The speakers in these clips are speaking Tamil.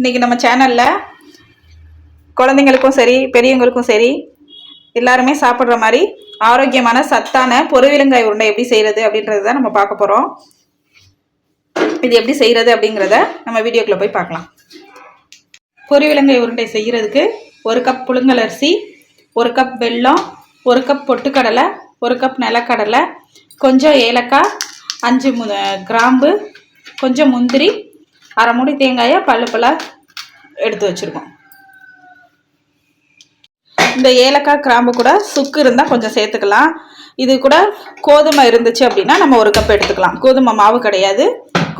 இன்றைக்கி நம்ம சேனலில் குழந்தைங்களுக்கும் சரி பெரியவங்களுக்கும் சரி எல்லாருமே சாப்பிட்ற மாதிரி ஆரோக்கியமான சத்தான பொருவிலங்காய் உருண்டை எப்படி செய்கிறது அப்படின்றது தான் நம்ம பார்க்க போகிறோம் இது எப்படி செய்கிறது அப்படிங்கிறத நம்ம வீடியோக்குள்ளே போய் பார்க்கலாம். பொருவிலங்காய் உருண்டை செய்கிறதுக்கு ஒரு கப் புழுங்கலரிசி ஒரு கப் வெல்லம் ஒரு கப் பொட்டுக்கடலை ஒரு கப் நிலக்கடலை கொஞ்சம் ஏலக்காய் அஞ்சு மு கிராம்பு கொஞ்சம் முந்திரி அரை மூடி தேங்காயை பல்லு எடுத்து வச்சுருக்கோம். இந்த ஏலக்காய் கிராம்பு கூட சுக்கு இருந்தால் கொஞ்சம் சேர்த்துக்கலாம். இது கூட கோதுமை இருந்துச்சு அப்படின்னா நம்ம ஒரு கப் எடுத்துக்கலாம். கோதுமை மாவு கிடையாது.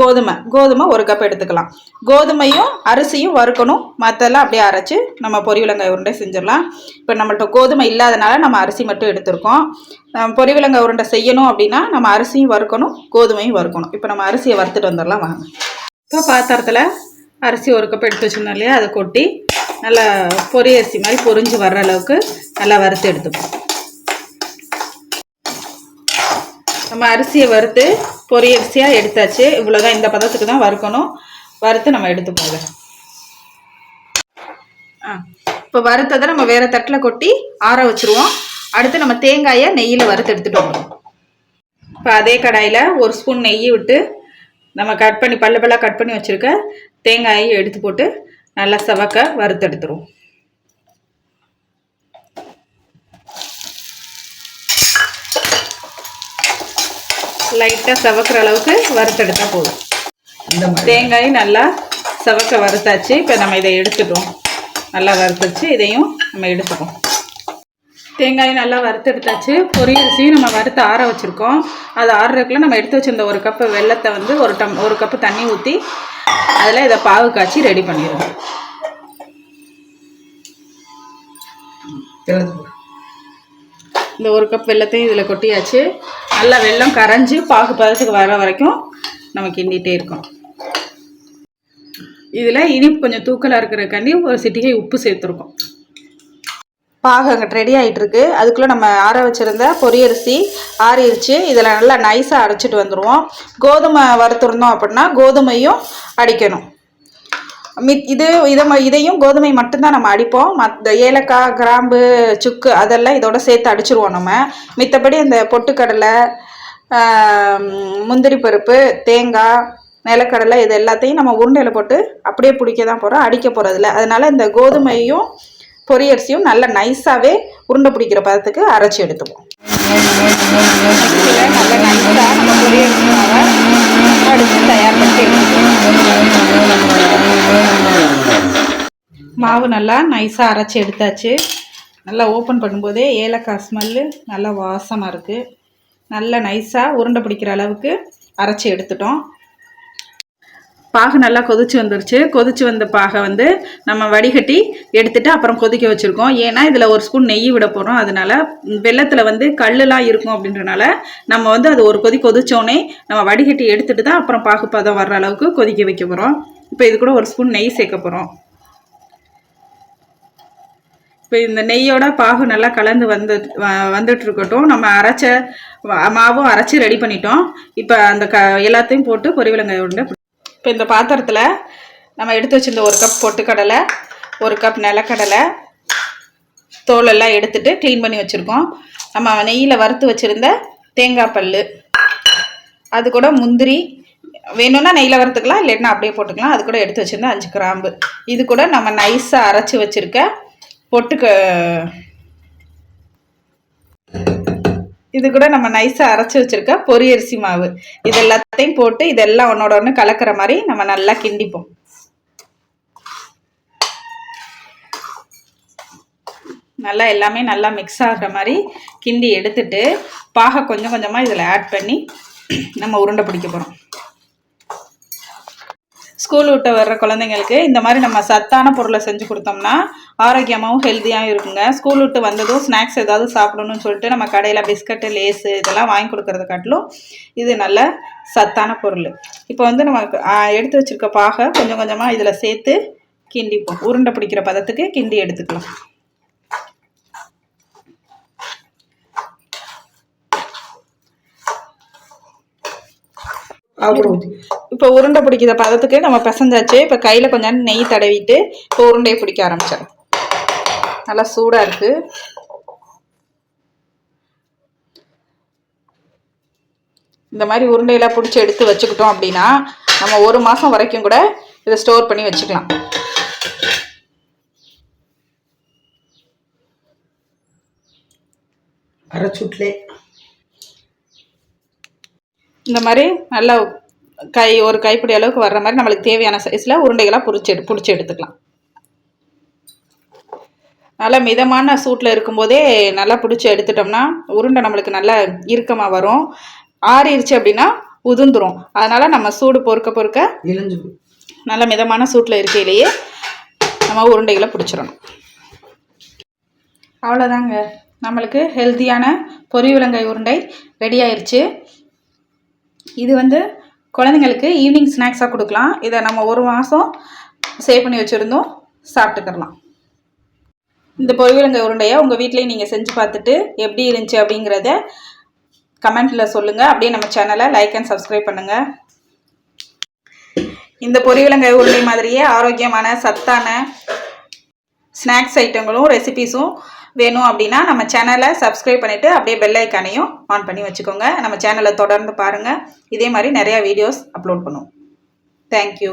கோதுமை கோதுமை ஒரு கப் எடுத்துக்கலாம். கோதுமையும் அரிசியும் வறுக்கணும். மற்றெல்லாம் அப்படியே அரைச்சி நம்ம பொரிவிலங்காய் உருண்டை செஞ்சிடலாம். இப்போ நம்மள்கிட்ட கோதுமை இல்லாதனால நம்ம அரிசி மட்டும் எடுத்திருக்கோம். பொரிவிலங்காய் உருண்டை செய்யணும் அப்படின்னா நம்ம அரிசியும் வறுக்கணும் கோதுமையும் வறுக்கணும். இப்போ நம்ம அரிசியை வறுத்துட்டு வந்துடலாம் வாங்க. இப்போ பாத்திரத்தில் அரிசி ஒரு கப் எடுத்து வச்சுருந்தோம் இல்லையா அதை கொட்டி நல்லா பொரி அரிசி மாதிரி பொரிஞ்சு வர்ற அளவுக்கு நல்லா வறுத்து எடுத்துப்போம். நம்ம அரிசியை வறுத்து பொரி அரிசியாக எடுத்தாச்சு. இவ்வளோதான் இந்த பதத்துக்கு தான் வறுக்கணும். வறுத்து நம்ம எடுத்துப்போங்க ஆ இப்போ வறுத்ததை நம்ம வேறு தட்டில் கொட்டி ஆற வச்சுருவோம். அடுத்து நம்ம தேங்காயை நெய்யில் வறுத்து எடுத்துகிட்டு வருவோம் இப்போ அதே கடாயில் ஒரு ஸ்பூன் நெய் விட்டு நம்ம கட் பண்ணி பல்ல பல்லாக கட் பண்ணி வச்சுருக்க தேங்காயை எடுத்து போட்டு நல்லா செவக்க வறுத்தெடுத்துருவோம் லைட்டாக செவக்கிற அளவுக்கு வறுத்தெடுத்தா போதும். தேங்காய் நல்லா செவக்க வறுத்தாச்சு. இப்போ நம்ம இதை எடுத்துட்டோம். நல்லா வறுத்துச்சு இதையும் நம்ம எடுத்துப்போம் தேங்காய் நல்லா வறுத்தெடுத்தாச்சு. பொரியரிசியும் நம்ம வறுத்து ஆற வச்சுருக்கோம். அது ஆறுறதுக்குள்ள நம்ம எடுத்து வச்சிருந்த ஒரு கப்பு வெள்ளத்தை வந்து ஒரு டம் ஒரு கப்பு தண்ணி ஊற்றி அதில் இதை பாவு காய்ச்சி ரெடி பண்ணிடுவோம் இந்த ஒரு கப் வெள்ளத்தையும் இதில் கொட்டியாச்சு. நல்லா வெல்லம் கரைஞ்சி பாகு பதத்துக்கு வர வரைக்கும் நம்ம கிண்டிகிட்டே இருக்கோம். இதில் இனிப்பு கொஞ்சம் தூக்கலாக இருக்கிறதுக்காண்டி ஒரு சிட்டிகை உப்பு சேர்த்துருக்கோம். பாகம் அங்கே ரெடி ஆகிட்டு இருக்கு அதுக்குள்ளே நம்ம ஆற வச்சுருந்த பொரியரிசி ஆறிடுச்சு இதில் நல்லா நைஸாக அரைச்சிட்டு வந்துடுவோம் கோதுமை வறுத்துருந்தோம் அப்படின்னா கோதுமையும் அடிக்கணும். மித் இது இதை ம- இதையும் கோதுமை மட்டும்தான் நம்ம அடிப்போம். மற்ற ஏலக்காய் கிராம்பு சுக்கு அதெல்லாம் இதோட சேர்த்து அடிச்சிருவோம் நம்ம. மித்தபடி இந்த பொட்டுக்கடலை முந்திரி பருப்பு தேங்காய் நிலக்கடலை இது எல்லாத்தையும் நம்ம உருண்டையில் போட்டு அப்படியே பிடிக்க தான் போகிறோம் அடிக்க போகிறதில்ல அதனால் இந்த கோதுமையும் பொரியரிசியும் நல்ல நைஸாகவே உருண்டை பிடிக்கிற பதத்துக்கு அரைச்சி எடுத்துப்போம் நல்லா நைஸாக நம்ம தயார்படுத்தி மாவு நல்லா நைஸாக அரைச்சி எடுத்தாச்சு. நல்லா ஓப்பன் பண்ணும்போதே ஏலக்காய் ஸ்மெல்லு நல்லா வாசமாக இருக்குது நல்லா நைஸாக உருண்டை பிடிக்கிற அளவுக்கு அரைச்சி எடுத்துட்டோம். பாகு நல்லா கொதிச்சு வந்துருச்சு. கொதிச்சு வந்த பாகை வந்து நம்ம வடிகட்டி எடுத்துட்டு அப்புறம் கொதிக்க வச்சுருக்கோம். ஏன்னா இதில் ஒரு ஸ்பூன் நெய் விட போகிறோம் அதனால வெள்ளத்தில் வந்து கல்லுலாம் இருக்கும் அப்படின்றனால நம்ம வந்து அது ஒரு கொதி கொதிச்சோடனே நம்ம வடிகட்டி எடுத்துட்டு தான் அப்புறம் பாகு பதம் வர்ற அளவுக்கு கொதிக்க வைக்க போகிறோம் இப்போ இது கூட ஒரு ஸ்பூன் நெய் சேர்க்க போகிறோம் இப்போ இந்த நெய்யோட பாகு நல்லா கலந்து வந்து வந்துட்டு இருக்கட்டும். நம்ம அரைச்ச மாவும் அரைச்சி ரெடி பண்ணிட்டோம். இப்போ அந்த க எல்லாத்தையும் போட்டு பொரிவிலங்காய் உருண்டை இப்போ இந்த பாத்திரத்தில் நம்ம எடுத்து வச்சுருந்த ஒரு கப் பொட்டுக்கடலை ஒரு கப் நிலக்கடலை தோலெல்லாம் எடுத்துட்டு க்ளீன் பண்ணி வச்சுருக்கோம். நம்ம நெய்யில் வறுத்து வச்சுருந்த தேங்காய் பல் அது கூட முந்திரி. வேணும்னா நெய்யில் வறுத்துக்கலாம் இல்லைன்னா அப்படியே போட்டுக்கலாம். அது கூட எடுத்து வச்சுருந்தா அஞ்சு கிராம்பு. இது கூட நம்ம நைஸாக அரைச்சி வச்சுருக்க பொட்டுக்க இது கூட நம்ம நைஸாக அரைச்சி வச்சுருக்க பொரியரிசி மாவு. இது எல்லாத்தையும் போட்டு இதெல்லாம் ஒன்றோட ஒன்று கலக்கிற மாதிரி நம்ம நல்லா கிண்டிப்போம். நல்லா எல்லாமே நல்லா மிக்ஸ் ஆகிற மாதிரி கிண்டி எடுத்துட்டு பாகை கொஞ்சம் கொஞ்சமாக இதில் ஆட் பண்ணி நம்ம உருண்டை பிடிக்க போகிறோம் ஸ்கூல் விட்டு வர்ற குழந்தைங்களுக்கு இந்த மாதிரி நம்ம சத்தான பொருளை செஞ்சு கொடுத்தோம்னா ஆரோக்கியமாகவும் ஹெல்த்தியாகவும் இருக்குங்க. ஸ்கூல் விட்டு வந்ததும் ஸ்நாக்ஸ் ஏதாவது சாப்பிடணும்னு சொல்லிட்டு நம்ம கடையில் பிஸ்கட்டு லேஸு இதெல்லாம் வாங்கி கொடுக்கறத காட்டிலும் இது நல்ல சத்தான பொருள். இப்போ வந்து நம்ம எடுத்து வச்சிருக்க பாகை கொஞ்சம் கொஞ்சமாக இதில் சேர்த்து கிண்டிப்போம். உருண்டை பிடிக்கிற பதத்துக்கு கிண்டி எடுத்துக்கலாம். அப்புறம் இப்போ உருண்டை பிடிக்கிற பதத்துக்கு நம்ம பிசைஞ்சாச்சு. இப்போ கையில் கொஞ்சம் நெய் தடவிட்டு இப்போ உருண்டையை பிடிக்க ஆரம்பிச்சிடும் நல்லா சூடாக இருக்குது இந்த மாதிரி உருண்டையெல்லாம் பிடிச்சி எடுத்து வச்சுக்கிட்டோம் அப்படின்னா நம்ம ஒரு மாதம் வரைக்கும் கூட இதை ஸ்டோர் பண்ணி வச்சுக்கலாம். அரை சுட்லே இந்த மாதிரி நல்லா கை ஒரு கைப்பிடி அளவுக்கு வர்ற மாதிரி நம்மளுக்கு தேவையான சைஸில் உருண்டைகளாக பொரிச்சு எடு பிடிச்சி எடுத்துக்கலாம். நல்லா மிதமான சூட்டில் இருக்கும்போதே நல்லா பிடிச்சி எடுத்துட்டோம்னா உருண்டை நம்மளுக்கு நல்லா இறுக்கமாக வரும். ஆறிடுச்சு அப்படின்னா உதிர்ந்துரும். அதனால் நம்ம சூடு பொறுக்க பொறுக்க நல்ல மிதமான சூட்டில் இருக்கையிலேயே நம்ம உருண்டைகளை பிடிச்சிடணும். அவ்வளோதாங்க நம்மளுக்கு ஹெல்த்தியான பொரிவிலங்கை உருண்டை ரெடி ஆயிருச்சு. இது வந்து குழந்தைங்களுக்கு ஈவினிங் ஸ்நாக்ஸாக கொடுக்கலாம். இதை நம்ம ஒரு மாதம் சேவ் பண்ணி வச்சுருந்தோம். சாப்பிட்டுக்கிறலாம். இந்த பொரிவிலங்கை உருண்டையை உங்கள் வீட்லேயும் நீங்கள் செஞ்சு பார்த்துட்டு எப்படி இருந்துச்சு அப்படிங்கிறத கமெண்ட்டில் சொல்லுங்கள் அப்படியே நம்ம சேனலை லைக் அண்ட் சப்ஸ்கிரைப் பண்ணுங்கள் இந்த பொரிவிலங்கை உருண்டை மாதிரியே ஆரோக்கியமான சத்தான ஸ்நாக்ஸ் ஐட்டங்களும் ரெசிபீஸும் வேணும் அப்படின்னா நம்ம சேனலை சப்ஸ்கிரைப் பண்ணிவிட்டு அப்படியே பெல் ஐக்கானையும் ஆன் பண்ணி வச்சுக்கோங்க. நம்ம சேனலை தொடர்ந்து பாருங்கள் இதே மாதிரி நிறையா வீடியோஸ் அப்லோட் பண்ணுவோம். தேங்க்யூ